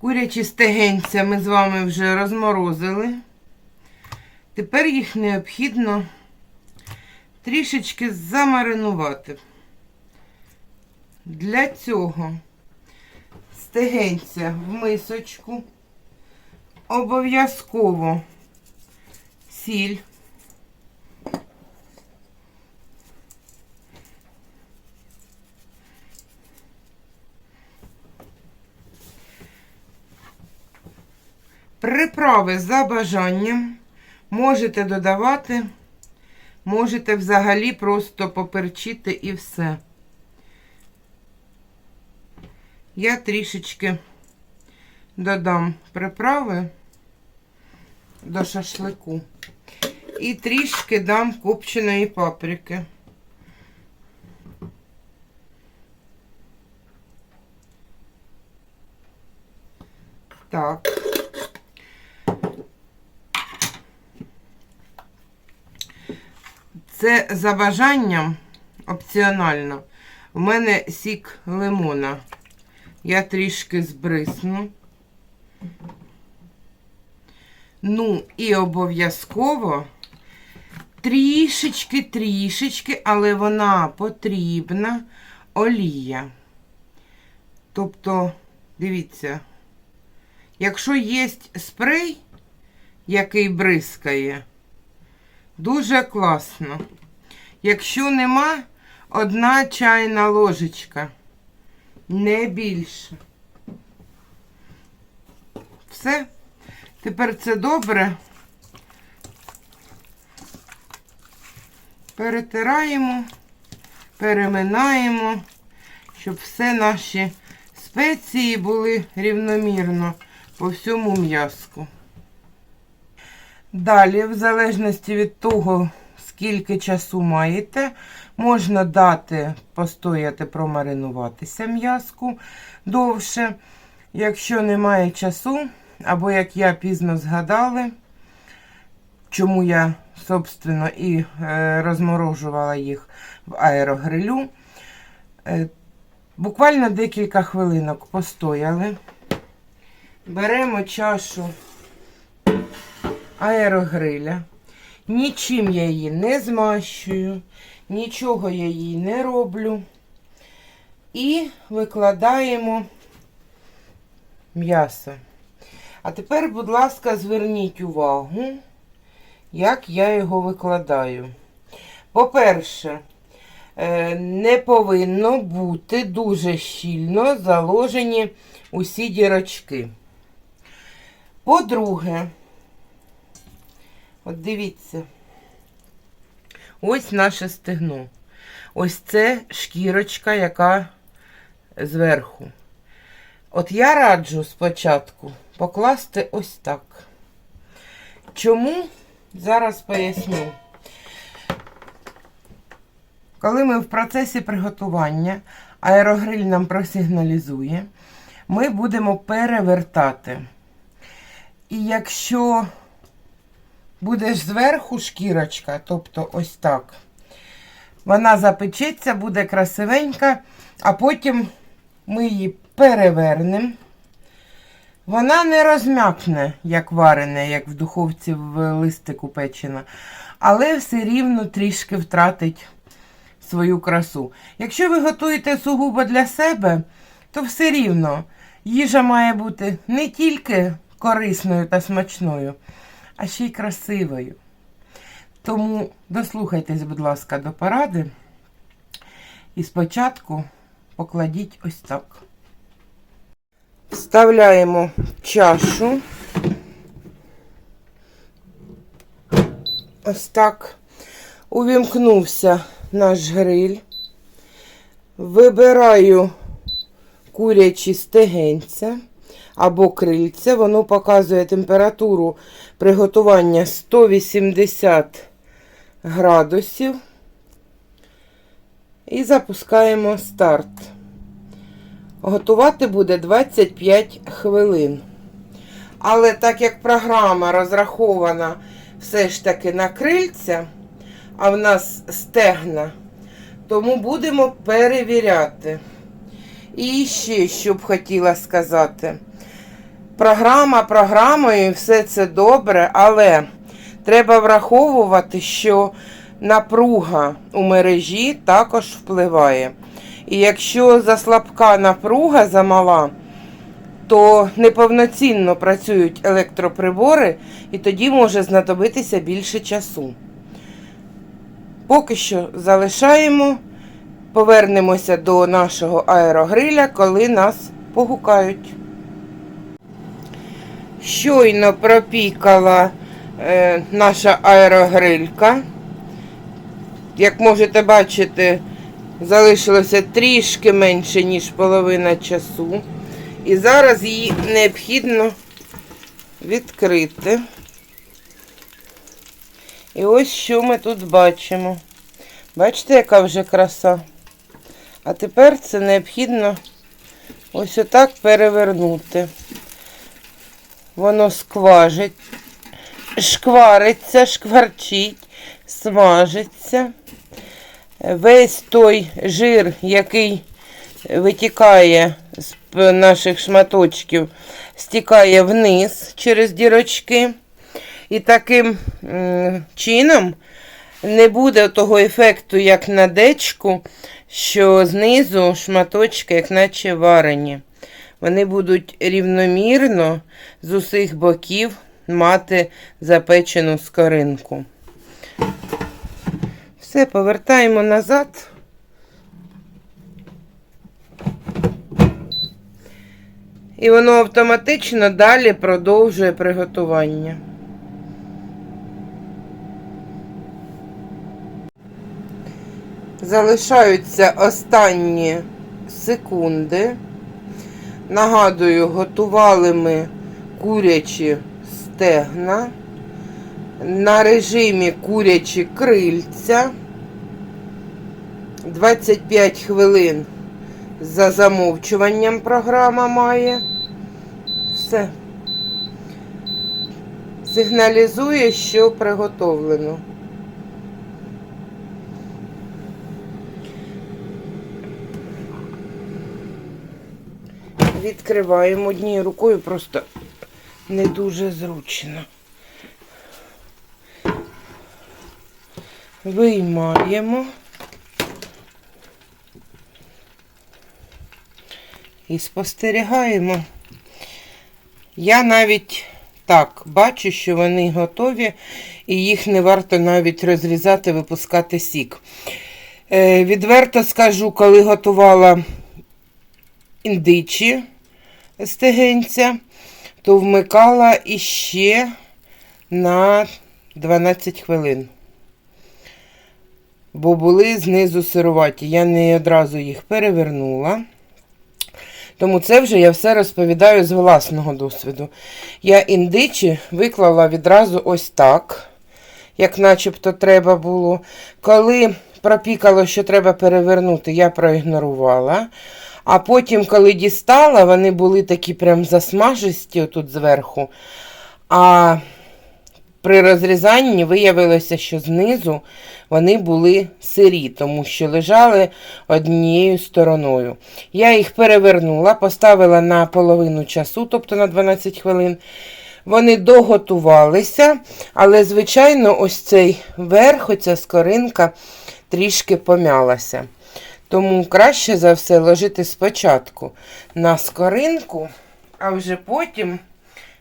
Курячі стегенця ми з вами вже розморозили. Тепер їх необхідно трішечки замаринувати. Для цього стегенця в мисочку. Обов'язково сіль. Приправи за бажанням можете додавати, можете взагалі просто поперчити і все. Я трішечки додам приправи до шашлику і трішки дам копченої паприки. Так. Це за бажанням опціонально. У мене сік лимона. Я трішки збрисну. Ну, і обов'язково трішечки, трішечки, але вона потрібна олія. Тобто, дивіться, якщо є спрей, який бризкає, дуже класно. Якщо нема, одна чайна ложечка, не більше. Все. Тепер це добре. Перетираємо, переминаємо, щоб все наші спеції були рівномірно по всьому м'язку. Далі, в залежності від того, скільки часу маєте, можна дати постояти, промаринуватися м'язку довше. Якщо немає часу, або як я пізно згадали, чому я, собственно, і е, розморожувала їх в аерогрилю. Е, буквально декілька хвилинок постояли. Беремо чашу аерогриля. Нічим я її не змащую, нічого я їй не роблю. І викладаємо м'ясо. А тепер, будь ласка, зверніть увагу, як я його викладаю. По-перше, е, не повинно бути дуже щільно заложені усі дірочки. По-друге, от дивіться, ось наше стегно. Ось це шкірочка, яка зверху. От я раджу спочатку покласти ось так. Чому? Зараз поясню. Коли ми в процесі приготування, аерогриль нам просигналізує, ми будемо перевертати. І якщо буде зверху шкірочка, тобто ось так, вона запечеться, буде красивенька, а потім ми її перевернемо. Вона не розм'якне, як варене, як в духовці в листику печена, але все рівно трішки втратить свою красу. Якщо ви готуєте сугубо для себе, то все рівно їжа має бути не тільки корисною та смачною, а ще й красивою. Тому дослухайтесь, будь ласка, до поради. І спочатку покладіть ось так. Вставляємо чашу. Ось так увімкнувся наш гриль. Вибираю курячі стегенця або крильця. Воно показує температуру приготування 180 градусів. І запускаємо старт. Готувати буде 25 хвилин. Але так як програма розрахована все ж таки на крильця, а в нас стегна, тому будемо перевіряти. І ще, що б хотіла сказати. Програма програмою, все це добре, але треба враховувати, що напруга у мережі також впливає. І якщо заслабка напруга замала, то неповноцінно працюють електроприбори, і тоді може знадобитися більше часу. Поки що залишаємо, повернемося до нашого аерогриля, коли нас погукають. Щойно пропікала е, наша аерогрилька. Як можете бачити, залишилося трішки менше, ніж половина часу. І зараз її необхідно відкрити. І ось що ми тут бачимо. Бачите, яка вже краса? А тепер це необхідно ось отак перевернути. Воно скважить, шквариться, шкварчить, смажиться. Весь той жир, який витікає з наших шматочків, стікає вниз через дірочки. І таким чином не буде того ефекту, як на дечку, що знизу шматочки, як наче варені. Вони будуть рівномірно з усіх боків мати запечену скоринку. Все, повертаємо назад. І воно автоматично далі продовжує приготування. Залишаються останні секунди. Нагадую, готували ми курячі стегна на режимі курячі крильця. 25 хвилин за замовчуванням програма має. Все. Сигналізує, що приготовлено. Відкриваємо однією рукою, просто не дуже зручно. Виймаємо. І спостерігаємо. Я навіть так бачу, що вони готові, і їх не варто навіть розрізати, випускати сік. Е, відверто скажу, коли готувала індичі стегенця, то вмикала іще на 12 хвилин. Бо були знизу сироваті. Я не одразу їх перевернула. Тому це вже я все розповідаю з власного досвіду. Я індичі виклала відразу ось так, як начебто треба було. Коли пропікало, що треба перевернути, я проігнорувала. А потім, коли дістала, вони були такі прям засмажисті отут зверху. А при розрізанні виявилося, що знизу вони були сирі, тому що лежали однією стороною. Я їх перевернула, поставила на половину часу, тобто на 12 хвилин. Вони доготувалися, але, звичайно, ось цей верх, оця скоринка трішки пом'ялася. Тому краще за все ложити спочатку на скоринку, а вже потім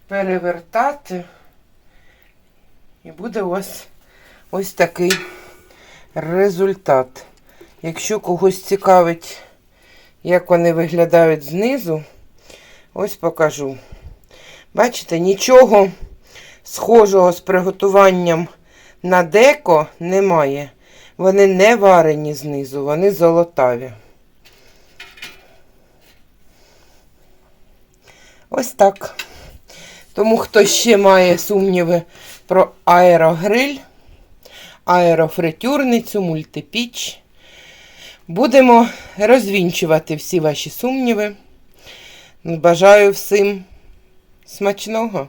перевертати. І буде у вас ось такий результат. Якщо когось цікавить, як вони виглядають знизу, ось покажу. Бачите, нічого схожого з приготуванням на деко немає. Вони не варені знизу, вони золотаві. Ось так. Тому хто ще має сумніви про аерогриль, аерофритюрницю, мультипіч, будемо розвінчувати всі ваші сумніви. Бажаю всім смачного!